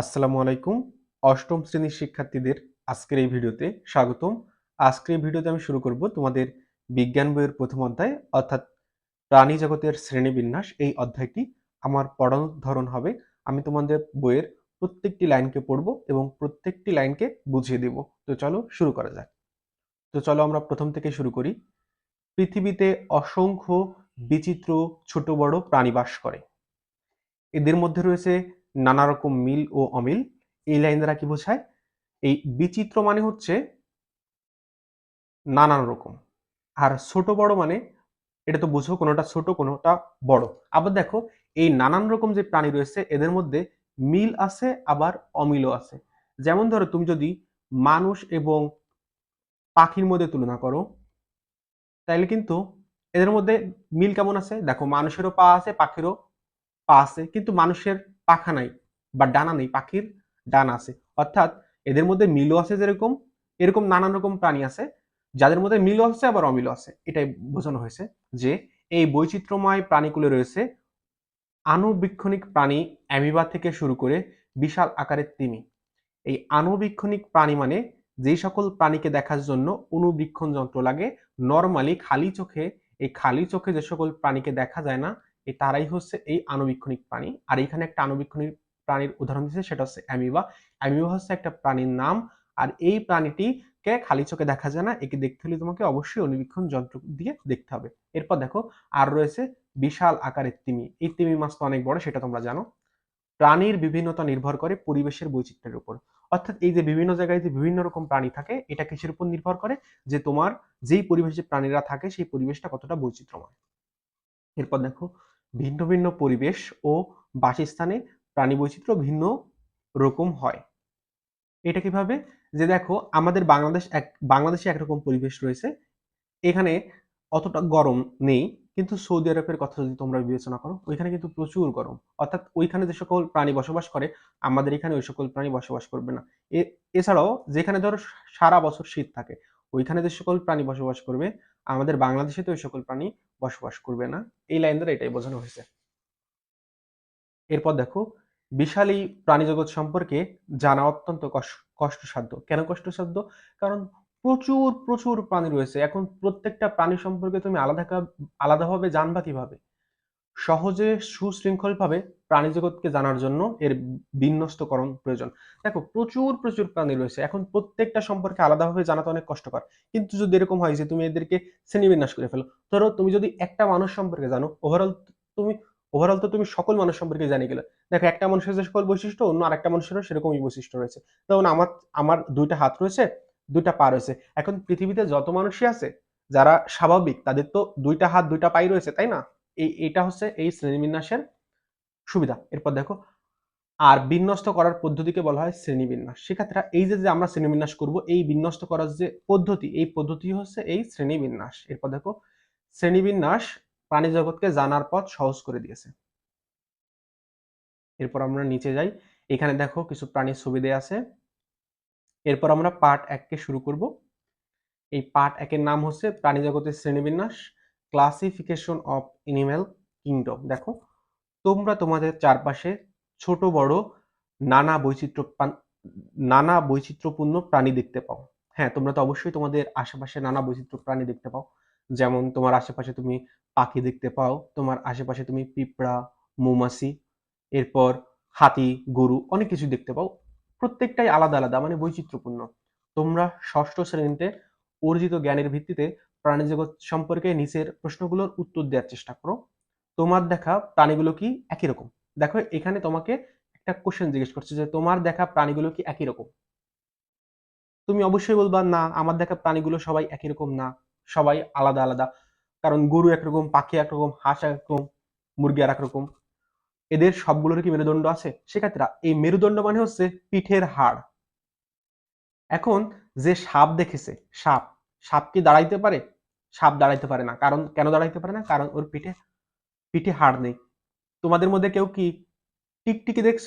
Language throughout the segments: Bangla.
আসসালামু আলাইকুম। অষ্টম শ্রেণির শিক্ষার্থীদের আজকের এই ভিডিওতে স্বাগতম। আজকের এই ভিডিওতে আমি শুরু করব তোমাদের বিজ্ঞান বইয়ের প্রথম অধ্যায়, অর্থাৎ প্রাণী জগতের শ্রেণীবিন্যাস। এই অধ্যায়টি আমার পড়ানোর ধরন হবে। আমি তোমাদের বইয়ের প্রত্যেকটি লাইনকে পড়ব এবং প্রত্যেকটি লাইনকে বুঝিয়ে দেব। তো চলো শুরু করা যাক। তো চলো আমরা প্রথম থেকে শুরু করি। পৃথিবীতে অসংখ্য বিচিত্র ছোট বড় প্রাণী বাস করে। এদের মধ্যে রয়েছে নানা রকম মিল ও অমিল। এই লাইন দ্বারা কি বোঝায়? এই বিচিত্র মানে হচ্ছে নানান রকম। আর ছোট বড় মানে এটা তো বুঝো কোনোটা ছোট, কোনোটা বড়। আবার দেখো, এই নানান রকম যে প্রাণী রয়েছে, এদের মধ্যে মিল আছে, আবার অমিলও আছে। যেমন ধরো, তুমি যদি মানুষ এবং পাখির মধ্যে তুলনা করো তাহলে কিন্তু এদের মধ্যে মিল কেমন আছে? দেখো, মানুষেরও পা আছে, পাখিরও পা আছে। কিন্তু মানুষের পাখা নাই বা ডানা নেই, পাখির ডানা আছে। অর্থাৎ এদের মধ্যে মিলও আছে যেরকম, এরকম নানান রকম প্রাণী আছে, যাদের মধ্যে মিলও আছে আবার অমিলও আছে। এটাই বোঝানো হয়েছে যে এই বৈচিত্র্যময় প্রাণীগুলো রয়েছে আনুবীক্ষণিক প্রাণী অ্যামিবা থেকে শুরু করে বিশাল আকারের তিমি। এই আনুবীক্ষণিক প্রাণী মানে যেই সকল প্রাণীকে দেখার জন্য অনুবীক্ষণ যন্ত্র লাগে। নর্মালি খালি চোখে, এই খালি চোখে যে সকল প্রাণীকে দেখা যায় না এই তারাই হচ্ছে এই আনুবীক্ষণিক প্রাণী। আর এখানে একটা আনুবীক্ষণিক প্রাণীর উদাহরণ দিচ্ছে সেটা হচ্ছে অ্যামিবা। অ্যামিবা হচ্ছে একটা প্রাণীর নাম, আর এই প্রাণীটিকে খালি চোখে দেখা যায় না, একে দেখতে হলে তোমাকে অবশ্যই অনুবীক্ষণ যন্ত্র দিয়ে দেখতে হবে। এরপর দেখো, আর রয়েছে বিশাল আকারের তিমি। এই তিমি মাছ তো অনেক বড়, সেটা তোমরা জানো। প্রাণীর বিভিন্নতা নির্ভর করে পরিবেশের বৈচিত্র্যের উপর। অর্থাৎ এই যে বিভিন্ন জায়গায় যে বিভিন্ন রকম প্রাণী থাকে, এটা কিসের উপর নির্ভর করে? যে তোমার যেই পরিবেশে প্রাণীরা থাকে, সেই পরিবেশটা কতটা বৈচিত্র্যময়। এরপর দেখো ভিন্ন ভিন্ন পরিবেশ ও বাসস্থানে প্রাণী বৈচিত্র্য ভিন্ন রকম হয়। এটা কীভাবে? যে দেখো, আমাদের বাংলাদেশ এক, বাংলাদেশে একরকম পরিবেশ রয়েছে। এখানে অতটা গরম নেই, কিন্তু সৌদি আরবের কথা যদি তোমরা বিবেচনা করো, ওইখানে কিন্তু প্রচুর গরম। অর্থাৎ ওইখানে যে সকল প্রাণী বসবাস করে, আমাদের এখানে ওই সকল প্রাণী বসবাস করবে না। এছাড়াও যেখানে ধরো সারা বছর শীত থাকে ওইখানে যে সকল প্রাণী বসবাস করবে, আমাদের বাংলাদেশে তো ওই সকল প্রাণী বসবাস করবে না। এই লাইন দ্বারা এটাই বোঝানো হয়েছে। এরপর দেখো, বিশাল এই প্রাণী জগৎ সম্পর্কে জানা অত্যন্ত কষ্টসাধ্য। কেন কষ্টসাধ্য? কারণ প্রচুর প্রচুর প্রাণী রয়েছে। এখন প্রত্যেকটা প্রাণী সম্পর্কে তুমি আলাদা আলাদাভাবে জানবা কীভাবে? সহজে সুশৃঙ্খলভাবে প্রাণী জগৎকে জানার জন্য এর বিন্যস্তকরণ প্রয়োজন। দেখো, প্রচুর প্রচুর প্রাণী রয়েছে। এখন প্রত্যেকটা সম্পর্কে আলাদাভাবে জানা তো অনেক কষ্টকর। কিন্তু যদি এরকম হয় যে তুমি এদেরকে শ্রেণীবিন্যাস করে ফেলো, ধরো তুমি যদি একটা মানুষ সম্পর্কে জানো ওভারঅল তুমি ওভারঅল তো তুমি সকল মানুষ সম্পর্কে জানি গেলে। দেখো, একটা মানুষের যে সকল বৈশিষ্ট্য, অন্য আরেকটা মানুষেরও সেরকমই বৈশিষ্ট্য রয়েছে। যেমন আমার আমার দুইটা হাত রয়েছে, দুইটা পা রয়েছে। এখন পৃথিবীতে যত মানুষই আছে, যারা স্বাভাবিক, তাদের তো দুইটা হাত, দুইটা পাই রয়েছে, তাই না? এই, এটা হচ্ছে এই শ্রেণীবিন্যাসের সুবিধা। এরপর দেখো, আর বিন্যস্ত করার পদ্ধতিকে বলা হয় শ্রেণীবিন্যাস। সেক্ষেত্রে এই যে যে আমরা শ্রেণীবিন্যাস করব, এই বিন্যস্ত করার যে পদ্ধতি, এই পদ্ধতি হচ্ছে এই শ্রেণীবিন্যাস। এরপর দেখো, শ্রেণীবিন্যাস প্রাণী জগৎকে জানার পথ সহজ করে দিয়েছে। এরপর আমরা নিচে যাই। এখানে দেখো, কিছু প্রাণীর ছবি দেয়া আছে। এরপর আমরা পার্ট এককে শুরু করব। এই পার্ট একের নাম হচ্ছে প্রাণী জগতের শ্রেণীবিন্যাস। ক্লাসিফিকেশন অফ এনিম্যাল কিংডম দেখো, তোমরা তোমাদের চারপাশে ছোট, বড়, নানা বৈচিত্র্য নানা বৈচিত্র্যপূর্ণ প্রাণী দেখতে পাও। হ্যাঁ তোমরা তো অবশ্যই তোমাদের আশেপাশে নানা বৈচিত্র্য প্রাণী দেখতে পাও। যেমন, তোমার আশেপাশে তুমি পাখি দেখতে পাও, তোমার আশেপাশে তুমি পিঁপড়া, মৌমাছি, এরপর হাতি, গরু, অনেক কিছু দেখতে পাও। প্রত্যেকটাই আলাদা আলাদা মানে বৈচিত্র্যপূর্ণ। তোমরা ষষ্ঠ শ্রেণীতে অর্জিত জ্ঞানের ভিত্তিতে প্রাণীজগৎ সম্পর্কে নিচের প্রশ্নগুলোর উত্তর দেওয়ার চেষ্টা করো। তোমার দেখা প্রাণীগুলো কি একই রকম? দেখো, এখানে তোমাকে একটা কোশ্চেন জিজ্ঞেস করছে যে, তোমার দেখা প্রাণীগুলো কি একই রকম? তুমি অবশ্যই বলবা, না, আমার দেখা প্রাণীগুলো সবাই একই রকম না। সবাই আলাদা আলাদা। কারণ গরু একরকম পাখি একরকম হাঁস একরকম মুরগি আর একরকম এদের সবগুলোর কি মেরুদণ্ড আছে? সেক্ষেত্রে এই মেরুদণ্ড মানে হচ্ছে পিঠের হাড়। এখন যে সাপ দেখেছে, সাপ সাপ কি দাঁড়াইতে পারে? সাপ দাঁড়াইতে পারে না। কারণ, কেন দাঁড়াইতে পারে না? কারণ ওর পিঠে পিঠে হাড় নেই। তোমাদের মধ্যে কেউ কি টিকটিকি দেখছ?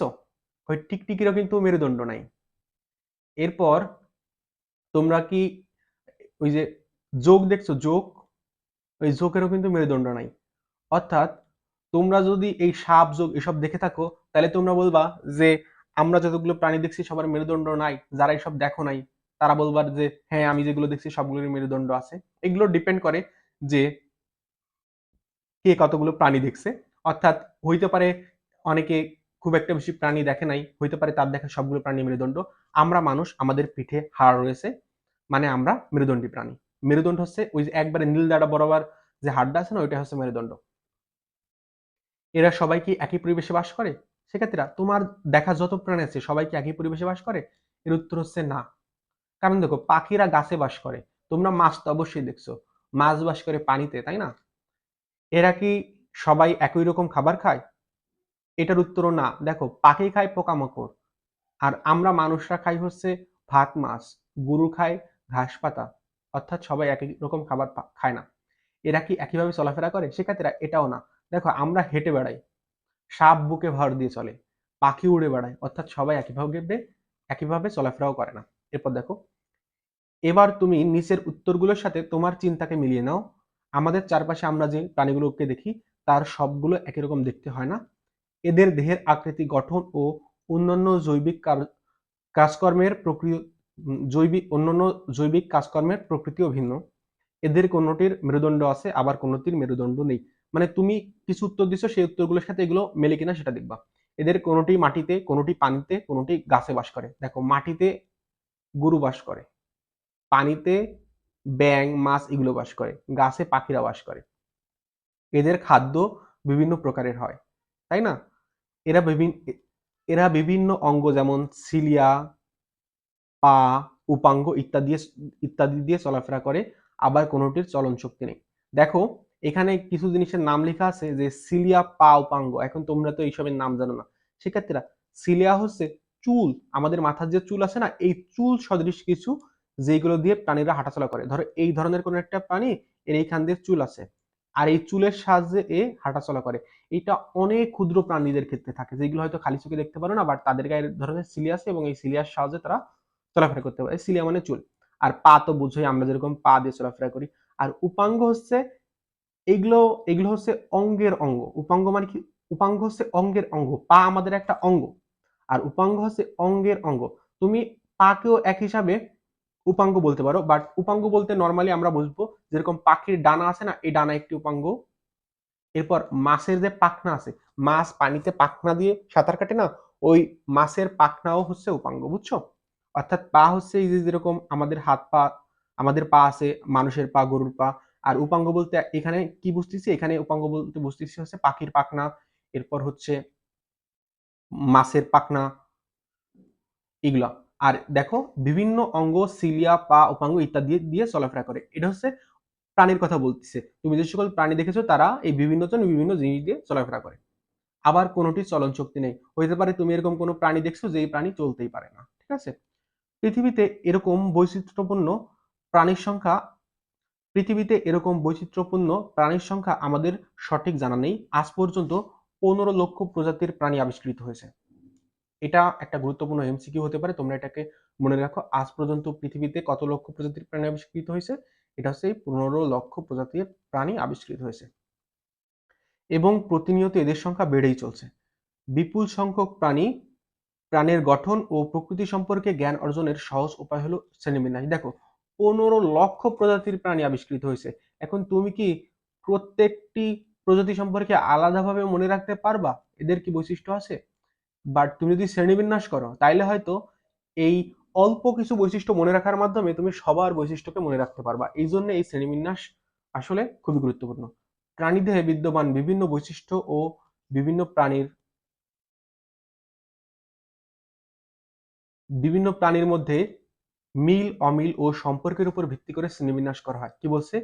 ওই টিকটিকিরও কিন্তু মেরুদণ্ড নাই। এরপর তোমরা কি ওই যে যোগ দেখছ? যোগ, ওই যোগেরও কিন্তু মেরুদণ্ড নাই। অর্থাৎ তোমরা যদি এই সাপ যোগ এসব দেখে থাকো, তাহলে তোমরা বলবা যে, আমরা যতগুলো প্রাণী দেখছি, সবার মেরুদণ্ড নাই। যারা এইসব দেখো নাই। তারা বলবার যে হ্যাঁ আমি যেগুলো দেখছি সবগুলোর মেরুদণ্ড আছে। এগুলো ডিপেন্ড করে যে, কে কতগুলো প্রাণী দেখছে। অর্থাৎ হইতে পারে অনেকে খুব একটা বেশি প্রাণী দেখে নাই, হইতে পারে তার দেখা সবগুলো প্রাণী মেরুদণ্ড। আমরা মানুষ, আমাদের পিঠে হাড় রয়েছে মানে আমরা মেরুদণ্ডী প্রাণী। মেরুদণ্ড হচ্ছে ওই যে একবারে নীল দাঁড়া বরাবর যে হাড়টা আছে না, ওইটা হচ্ছে মেরুদণ্ড। এরা সবাই কি একই পরিবেশে বাস করে? সেক্ষেত্রে তোমার দেখা যত প্রাণী আছে, সবাই কি একই পরিবেশে বাস করে? এর উত্তর হচ্ছে না। কারণ দেখো, পাখিরা গাছে বাস করে। তোমরা মাছ তো অবশ্যই দেখছ। মাছ বাস করে পানিতে, তাই না? এরা কি সবাই একই রকম খাবার খায়? এটার উত্তরও না। দেখো, পাখি খায় পোকামাকড়। আর আমরা মানুষরা খাই হচ্ছে ভাত, মাছ। গরু খায় ঘাস, পাতা। অর্থাৎ সবাই একই রকম খাবার খায় না। এরা কি একইভাবে চলাফেরা করে? সেক্ষেত্রে এটাও না। দেখো, আমরা হেঁটে বেড়াই। সাপ বুকে ভর দিয়ে চলে। পাখি উড়ে বেড়ায়। অর্থাৎ সবাই একইভাবে একইভাবে চলাফেরাও করে না। এরপর দেখো, এবার তুমি নিচের উত্তরগুলোর সাথে তোমার চিন্তাকে মিলিয়ে নাও। আমাদের চারপাশে আমরা যে প্রাণীগুলোকে দেখি, তার সবগুলো একই রকম দেখতে হয় না। এদের দেহের আকৃতি গঠন ও অন্যান্য জৈবিক কাজকর্মের প্রকৃতি জৈবিক অন্যান্য জৈবিক কাজকর্মের প্রকৃতিও ভিন্ন। এদের কোনোটির মেরুদণ্ড আছে, আবার কোনোটির মেরুদণ্ড নেই। মানে তুমি কিছু উত্তর দিছো, সেই উত্তরগুলোর সাথে এগুলো মেলে কিনা সেটা দেখবা। এদের কোনোটি মাটিতে, কোনোটি পানিতে, কোনোটি গাছে বাস করে। দেখো, মাটিতে গরু বাস করে। পানিতে ব্যাং মাছ এগুলো বাস করে। গাছে পাখিরা বাস করে। এদের খাদ্য বিভিন্ন প্রকারের হয়, তাই না? এরা বিভিন্ন এরা বিভিন্ন অঙ্গ যেমন সিলিয়া, পা, উপাঙ্গ ইত্যাদি ইত্যাদি দিয়ে চলাফেরা করে, আবার কোনোটির চলন শক্তি নেই। দেখো, এখানে কিছু জিনিসের নাম লেখা আছে যে সিলিয়া, পা, উপাঙ্গ। এখন তোমরা তো এইসবের নাম জানো না। সেক্ষেত্রে সিলিয়া হচ্ছে চুল, আমাদের মাথার যে চুল আছে না, এই চুল সদৃশ কিছু যেগুলো দিয়ে প্রাণীরা হাঁটাচলা করে। ধরো এই ধরনের কোন একটা প্রাণী এর এইখান দিয়ে চুল আছে আর এই চুলের সাহায্যে এ হাঁটাচলা করে। এটা অনেক ক্ষুদ্র প্রাণীদের ক্ষেত্রে থাকে যেগুলো হয়তো খালি চোখে দেখতে পারো না বাট তাদের গায়ে ধরনের সিলিয়া আছে এবং এই সিলিয়ার সাহায্যে তারা চলাফেরা করতে পারে। সিলিয়া মানে চুল। আর পা তো বুঝোই, আমরা যেরকম পা দিয়ে চলাফেরা করি। আর উপাঙ্গ হচ্ছে এগুলো এগুলো হচ্ছে অঙ্গের অঙ্গ। উপাঙ্গ মানে কি? উপাঙ্গ হচ্ছে অঙ্গের অঙ্গ। পা আমাদের একটা অঙ্গ। আর উপাঙ্গ হচ্ছে অঙ্গের অঙ্গ। তুমি পাকেও এক হিসাবে উপাঙ্গ বলতে পারো বাট উপাঙ্গ বলতে নর্মালি আমরা বুঝব যেরকম পাখির ডানা আছে না, এই ডানা একটি উপাঙ্গ। এরপর মাছের যে পাখনা আছে, মাছ পানিতে পাখনা দিয়ে সাঁতার কাটে না, ওই মাছের পাখনাও হচ্ছে উপাঙ্গ, বুঝছ? অর্থাৎ পা হচ্ছে এই যে যেরকম আমাদের হাত পা, আমাদের পা আছে, মানুষের পা, গরুর পা, আর উপাঙ্গ বলতে এখানে কি বুঝতেছি? এখানে উপাঙ্গ বলতে বুঝতেছি হচ্ছে পাখির পাখনা, এরপর হচ্ছে মাছের পাখনা, এগুলা। আর দেখো, বিভিন্ন অঙ্গ সিলিয়া পা, উপাঙ্গ ইত্যাদি দিয়ে চলাফেরা করে। এটা হচ্ছে প্রাণীর কথা বলতেছে। তুমি যে সকল প্রাণী দেখেছ, তারা এই বিভিন্ন জন বিভিন্ন জিনিস দিয়ে চলাফেরা করে। আবার কোনোটি চলন শক্তি নেই। হইতে পারে তুমি এরকম কোনো প্রাণী দেখছ যে এই প্রাণী চলতেই পারে না, ঠিক আছে? পৃথিবীতে এরকম বৈচিত্র্যপূর্ণ প্রাণীর সংখ্যা, পৃথিবীতে এরকম বৈচিত্র্যপূর্ণ প্রাণীর সংখ্যা আমাদের সঠিক জানা নেই। আজ পর্যন্ত পনেরো লক্ষ প্রজাতির প্রাণী আবিষ্কৃত হয়েছে। এটা একটা গুরুত্বপূর্ণ এমসিকিউ হতে পারে। তোমরা এটাকে মনে রাখো, আজ পর্যন্ত পৃথিবীতে কত লক্ষ প্রজাতির প্রাণী আবিষ্কৃত হয়েছে? এটা হচ্ছে পনেরো লক্ষ প্রজাতির প্রাণী আবিষ্কৃত হয়েছে। এবং প্রতিনিয়ত এদের সংখ্যা বেড়েই চলছে। বিপুল সংখ্যক প্রাণী, প্রাণের গঠন ও প্রকৃতি সম্পর্কে জ্ঞান অর্জনের সহজ উপায় হলো শ্রেণীবিন্যাস দেখো, পনেরো লক্ষ প্রজাতির প্রাণী আবিষ্কৃত হয়েছে। এখন তুমি কি প্রত্যেকটি প্রজাতি সম্পর্কে আলাদাভাবে মনে রাখতে পারবা? এদের কি বৈশিষ্ট্য আছে? বাট তুমি যদি শ্রেণীবিন্যাস করো, তাইলে হয়তো এই অল্প কিছু বৈশিষ্ট্য মনে রাখার মাধ্যমে তুমি সবার বৈশিষ্ট্যকে মনে রাখতে পারবা। এই জন্য এই শ্রেণীবিন্যাস আসলে খুবই গুরুত্বপূর্ণ। প্রাণীদেহে বিদ্যমান বিভিন্ন বৈশিষ্ট্য ও বিভিন্ন প্রাণীর বিভিন্ন প্রাণীর মধ্যে মিল, অমিল ও সম্পর্কের উপর ভিত্তি করে শ্রেণীবিন্যাস করা হয়। কি বলছে?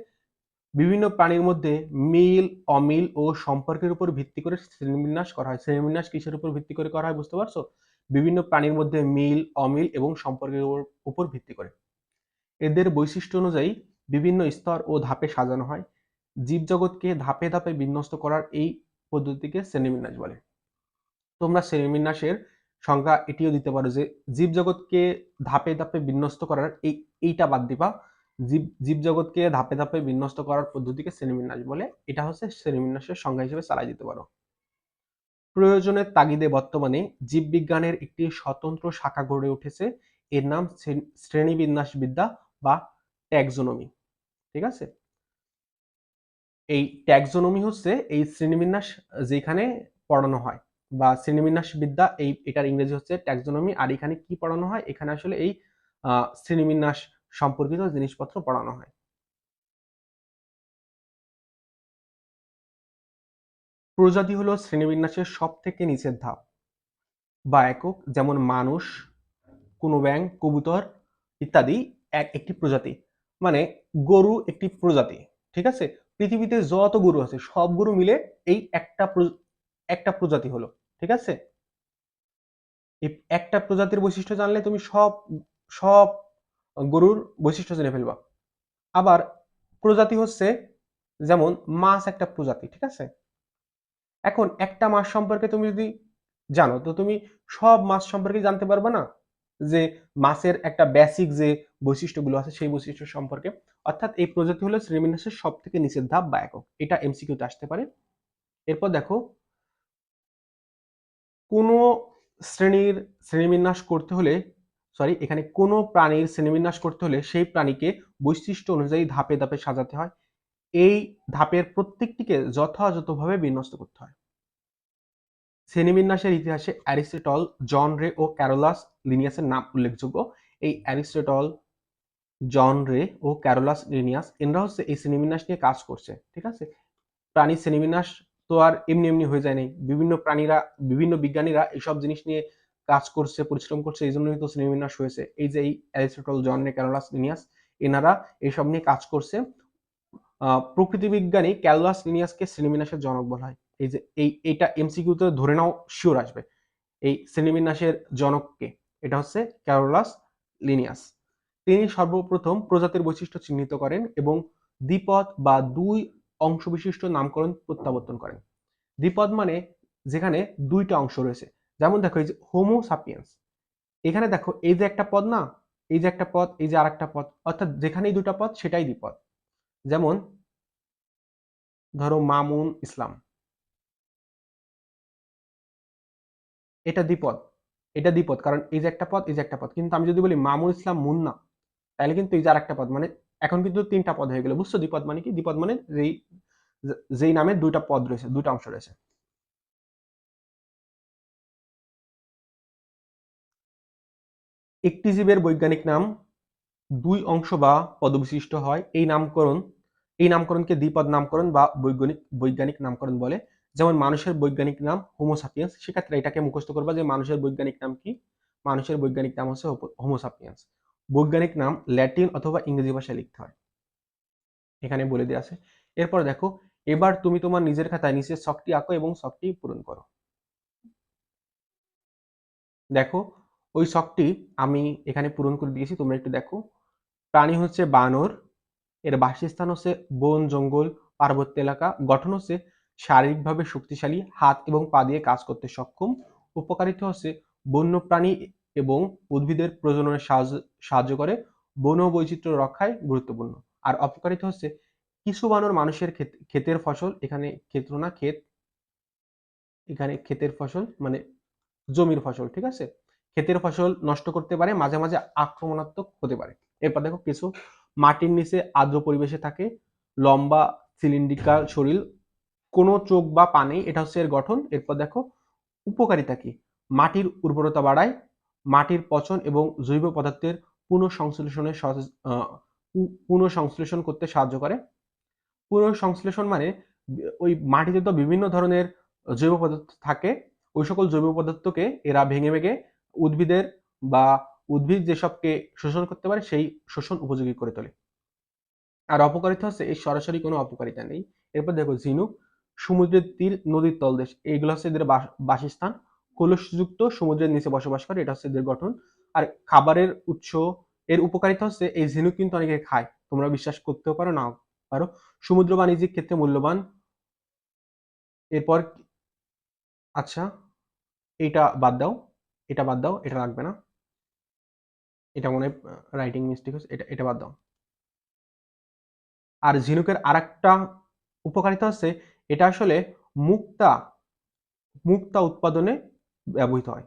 বিভিন্ন প্রাণীর মধ্যে মিল, অমিল ও সম্পর্কের উপর ভিত্তি করে শ্রেণীবিন্যাস করা হয়। শ্রেণীবিন্যাস কিসের উপর ভিত্তি করে করা হয় বুঝতে পারছ? বিভিন্ন প্রাণীর মধ্যে মিল, অমিল এবং সম্পর্কের উপর ভিত্তি করে। এদের বৈশিষ্ট্য অনুযায়ী বিভিন্ন স্তর ও ধাপে সাজানো হয়। জীবজগৎকে ধাপে ধাপে বিন্যস্ত করার এই পদ্ধতিকে শ্রেণীবিন্যাস বলে। তোমরা শ্রেণীবিন্যাসের সংজ্ঞা এটিও দিতে পারো যে জীবজগৎকে ধাপে ধাপে বিন্যস্ত করার এই, এইটা বাদ দিবা। জীব, জীবজগৎকে ধাপে ধাপে বিন্যস্ত করার পদ্ধতিকে শ্রেণীবিন্যাস বলে। এটা হচ্ছে শ্রেণীবিন্যাসের সংজ্ঞা হিসেবে চালাই দিতে পারো। প্রয়োজনের তাগিদে বর্তমানে জীববিজ্ঞানের একটি স্বতন্ত্র শাখা গড়ে উঠেছে। এর নাম শ্রেণীবিন্যাস বিদ্যা বা ট্যাক্সোনমি। ঠিক আছে? এই ট্যাক্সোনমি হচ্ছে এই শ্রেণীবিন্যাস যেখানে পড়ানো হয় বা শ্রেণীবিন্যাস বিদ্যা এই, এটার ইংরেজি হচ্ছে ট্যাক্সোনমি। আর এখানে কি পড়ানো হয়? এখানে আসলে এই শ্রেণীবিন্যাস সম্পর্কিত জিনিসপত্র পড়ানো হয়। প্রজাতি হলো শ্রেণীবিন্যাসের সব থেকে নিচের ধাপ। বা একক, যেমন মানুষ কোনো ব্যাং কবুতর ইত্যাদি এক, একটি প্রজাতি। মানে গরু একটি প্রজাতি, ঠিক আছে? পৃথিবীতে যত গরু আছে, সব গরু মিলে এই একটা একটা প্রজাতি হলো, ঠিক আছে? একটা প্রজাতির বৈশিষ্ট্য জানলে তুমি সব সব গরুর বৈশিষ্ট্য জেনে ফেলবা। আবার প্রজাতি হচ্ছে যেমন মাছ একটা প্রজাতি, ঠিক আছে? এখন একটা মাছ সম্পর্কে তুমি যদি জানো, তো তুমি সব মাছ সম্পর্কে জানতে পারবে না? যে মাছের একটা বেসিক যে বৈশিষ্ট্যগুলো আছে, সেই বৈশিষ্ট্য সম্পর্কে। অর্থাৎ এই প্রজাতি হলো শ্রেণীবিন্যাসের সব থেকে নিচের ধাপ বা একক। এটা এমসিকিউতে আসতে পারে। এরপর দেখো, কোনো শ্রেণির শ্রেণীবিন্যাস করতে হলে সরি এখানে কোনো প্রাণীর শ্রেণীবিন্যাস করতে হলে সেই প্রাণীকে বৈশিষ্ট্য অনুযায়ী ধাপে ধাপে সাজাতে হয়। এই ধাপের প্রত্যেকটিকে যথাযথভাবে বিন্যস্ত করতে হয়। শ্রেণীবিন্যাসের ইতিহাসে অ্যারিস্টটল, জন রে ও ক্যারোলাস লিনিয়াসের নাম উল্লেখযোগ্য। এই অ্যারিস্টটল, জন রে ও ক্যারোলাস লিনিয়াস, এনরা হচ্ছে এই শ্রেণীবিন্যাস নিয়ে কাজ করছে, ঠিক আছে? প্রাণীর শ্রেণীবিন্যাস তো আর এমনি এমনি হয়ে যায় নাই। বিভিন্ন প্রাণীরা, বিভিন্ন বিজ্ঞানীরা এইসব জিনিস নিয়ে কাজ করছে, পরিশ্রম করছে এই জন্যই তো শ্রেণীবিন্যাস হয়েছে। এই যে এই অ্যারিস্টটল, জন রে ক্যারোলাস লিনিয়াস এনারা এইসব নিয়ে কাজ করছে। প্রকৃতি বিজ্ঞানী ক্যালভাস লিনিয়াসকে শ্রেণীবিন্যাসের জনক বলা হয়। এই যে এই এইটা এমসিকিউতে ধরে নাও, শিওর আসবে। এই শ্রেণীবিন্যাসের জনককে, এটা হচ্ছে ক্যারোলাস লিনিয়াস তিনি সর্বপ্রথম প্রজাতির বৈশিষ্ট্য চিহ্নিত করেন এবং দ্বিপদ বা দুই অংশ বিশিষ্ট নামকরণ প্রত্যাবর্তন করেন। দ্বিপদ মানে যেখানে দুইটা অংশ রয়েছে। যেমন দেখো এই যে হোমো সাপিয়েন্স এখানে দেখো এই যে একটা পদ না, এই যে একটা পদ, এই যে আর একটা পদ, অর্থাৎ যেখানেই দুটা পদ সেটাই দ্বিপদ। যেমন ধরো মামুন ইসলাম, এটা দ্বিপদ এটা দ্বিপদ, কারণ এই যে একটা পদ, এই যে একটা পদ। কিন্তু আমি যদি বলি মামুন ইসলাম মুন্না তাহলে কিন্তু এই যে আর একটা পদ মানে এখন কিন্তু তিনটা পদ হয়ে গেল, বুঝছ? দ্বিপদ মানে কি? দ্বিপদ মানে যেই যেই নামে দুইটা পদ রয়েছে, দুইটা অংশ রয়েছে। একটি জীবের বৈজ্ঞানিক নাম, দুই অংশ বা পদবিশিষ্ট হয়। এই নামকরণ, এই নামকরণকে দ্বিপদ নামকরণ বা বৈজ্ঞানিক বৈজ্ঞানিক নামকরণ বলে। যেমন মানুষের বৈজ্ঞানিক নাম হোমোসাপিয়েন্স সেক্ষেত্রে এটাকে মুখস্থ করবা যে মানুষের বৈজ্ঞানিক নাম কি? মানুষের বৈজ্ঞানিক নাম হচ্ছে হোমোসাপিয়েন্স বৈজ্ঞানিক নাম ল্যাটিন অথবা ইংরেজি ভাষায় লিখতে হয়। এখানে বলে দেওয়া আছে। এরপর দেখো, এবার তুমি তোমার নিজের খাতায় নিচে শখটি আঁকো এবং শখটি পূরণ করো। দেখো ওই শখটি আমি এখানে পূরণ করে দিয়েছি, তোমরা একটু দেখো। প্রাণী হচ্ছে বানর, এর বাসস্থান হচ্ছে বন, জঙ্গল, পার্বত্য এলাকা। গঠন হচ্ছে শারীরিকভাবে শক্তিশালী, হাত এবং পা দিয়ে কাজ করতে সক্ষম। উপকারিতা হচ্ছে বন্যপ্রাণী এবং উদ্ভিদের প্রজননে সাহায্য সাহায্য করে। বন বৈচিত্র্য রক্ষায় গুরুত্বপূর্ণ। আর অপকারিতা হচ্ছে কিছু বানর মানুষের ক্ষেতের ফসল, এখানে ক্ষেত্র না, ক্ষেত, এখানে ক্ষেতের ফসল মানে জমির ফসল, ঠিক আছে? ক্ষেতের ফসল নষ্ট করতে পারে, মাঝে মাঝে আক্রমণাত্মক হতে পারে। এরপর দেখো কিছু, মাটির নিচে আর্দ্র পরিবেশে থাকে, লম্বা সিলিন্ড্রিকাল শরীর, কোনো চোখ বা পা নেই, এটা হচ্ছে এর গঠন। এরপর দেখো, উপকারিতা কি? মাটির উর্বরতা বাড়ায়, মাটির পচন এবং জৈব পদার্থের পুনঃসংশ্লেষণের পুনঃসংশ্লেষণ করতে সাহায্য করে। পুনঃসংশ্লেষণ মানে ওই মাটিতে তো বিভিন্ন ধরনের জৈব পদার্থ থাকে, ওই সকল জৈব পদার্থকে এরা ভেঙে ভেঙে উদ্ভিদের বা উদ্ভিদ যেসবকে শোষণ করতে পারে, সেই শোষণ উপযোগী করে তোলে। আর অপকারিতা হচ্ছে, এই সরাসরি কোনো অপকারিতা নেই। এরপর দেখো, ঝিনুক, সমুদ্রের তীর নদীর তলদেশ, এইগুলো হচ্ছে এদের বাসস্থান। কলসযুক্ত সমুদ্রের নিচে বসবাস করে, এটা হচ্ছে এদের গঠন। আর খাবারের উৎস, এর উপকারিতা হচ্ছে, এই ঝিনুক কিন্তু অনেকে খায়। তোমরা বিশ্বাস করতেও পারো, নাও পারো। সমুদ্র বাণিজ্যিক ক্ষেত্রে মূল্যবান। এরপর আচ্ছা এটা বাদ দাও। এটা বাদ দাও, এটা লাগবে না। এটা মনে রাইটিং মিস্টেক হচ্ছে, এটা এটা বাদ দাও। আর ঝিনুকের আর একটা উপকারিতা হচ্ছে, এটা আসলে মুক্তা মুক্তা উৎপাদনে ব্যবহৃত হয়।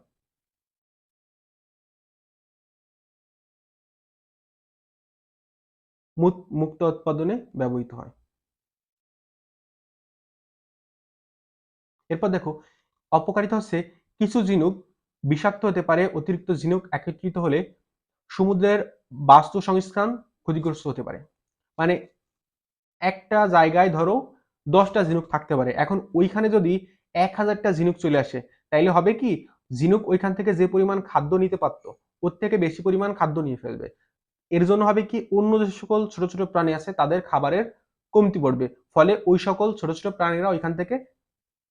মুক্তা উৎপাদনে ব্যবহৃত হয়। এরপর দেখো, অপকারিতা হচ্ছে, কিছু ঝিনুক বিষাক্ত হতে পারে, অতিরিক্ত ঝিনুক একত্রিত হলে সমুদ্রের বাস্তু সংস্থান ক্ষতিগ্রস্ত হতে পারে। মানে একটা জায়গায় ধরো দশটা ঝিনুক থাকতে পারে। এখন ওইখানে যদি এক হাজারটা ঝিনুক চলে আসে, তাইলে হবে কি ঝিনুক ওইখান থেকে যে পরিমাণ খাদ্য নিতে পারত, ওর থেকে বেশি পরিমাণ খাদ্য নিয়ে ফেলবে। এর জন্য হবে কি অন্য যে সকল ছোট ছোট প্রাণী আছে, তাদের খাবারের কমতি পড়বে। ফলে ওই সকল ছোট ছোট প্রাণীরা ওইখান থেকে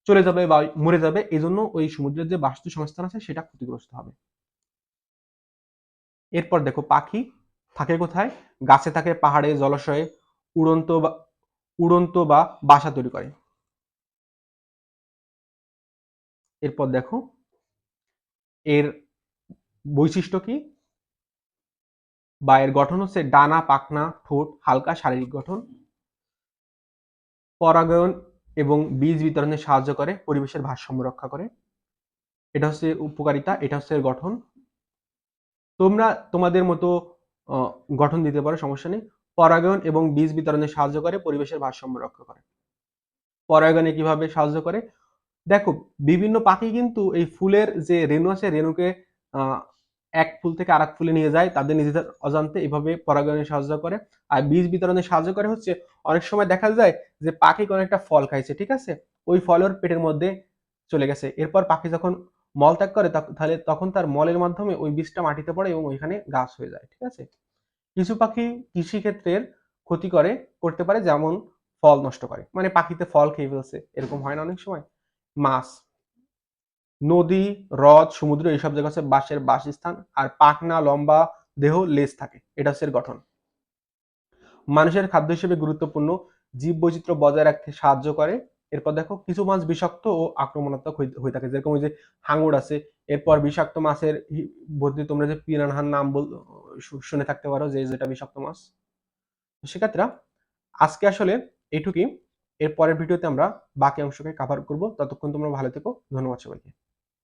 চলে যাবে বা মরে যাবে এই জন্য ওই সমুদ্রের যে বাস্তু সংস্থান আছে সেটা ক্ষতিগ্রস্ত হবে। এরপর দেখো পাখি থাকে কোথায়? গাছে থাকে, পাহাড়ে, জলাশয়ে, উড়ন্ত বা উড়ন্ত বা বাসা তৈরি করে। এরপর দেখো, এর বৈশিষ্ট্য কি? বা এর গঠন হচ্ছে ডানা, পাখনা, ঠোঁট, হালকা শারীরিক গঠন। পরাগায়ন এবং বীজ বিতরণে সাহায্য করে, পরিবেশের ভারসাম্য রক্ষা করে। এটা হচ্ছে উপকারিতা, এটা হচ্ছে গঠন। তোমরা, তোমাদের মতো গঠন দিতে পারো, সমস্যা নেই। পরাগায়ন এবং বীজ বিতরণে সাহায্য করে, পরিবেশের ভারসাম্য রক্ষা করে। পরাগায়নে কীভাবে সাহায্য করে? দেখো, বিভিন্ন পাখি কিন্তু এই ফুলের যে রেণু আছে, রেণুকে এক ফুল থেকে আরেক ফুলে নিয়ে যায়, তাদের নিজেদের অজান্তে এভাবে পরাগায়নে সাহায্য করে। আর বীজ বিতরণে সাহায্য করে হচ্ছে, অনেক সময় দেখা যায় যে পাখি কোনো একটা ফল খাইছে, ঠিক আছে? ওই ফলের পেটের মধ্যে চলে গেছে। এরপর পাখি যখন মল ত্যাগ করে তাহলে তখন তার মলের মাধ্যমে ওই বীজটা মাটিতে পড়ে এবং ওইখানে গাছ হয়ে যায়, ঠিক আছে? কিছু পাখি কৃষি ক্ষেত্রের ক্ষতি করে, করতে পারে, যেমন ফল নষ্ট করে। মানে পাখিতে ফল খেয়ে ফেলছে, এরকম হয় না অনেক সময়। মাছ নদী, হ্রদ, সমুদ্র, এইসব জায়গা হচ্ছে বাঁশের বাসস্থান আর পাখনা, লম্বা দেহ, লেজ থাকে। এটা হচ্ছে গঠন। মানুষের খাদ্য হিসেবে গুরুত্বপূর্ণ জীব বৈচিত্র্য বজায় রাখতে সাহায্য করে। এরপর দেখো, কিছু মাছ বিষাক্ত ও আক্রমণাত্মক হয়ে থাকে। যেরকম ওই যে হাঙর আছে, এরপর বিষাক্ত মাছের বলতে তোমরা যে পিরানহার নাম শুনে থাকতে পারো যে যেটা বিষাক্ত মাছ। সেক্ষেত্রে আজকে আসলে এইটুকুই এর পরের ভিডিওতে আমরা বাকি অংশকে কাভার করব। ততক্ষণ তোমরা ভালো থেকো। ধন্যবাদ সবাইকে।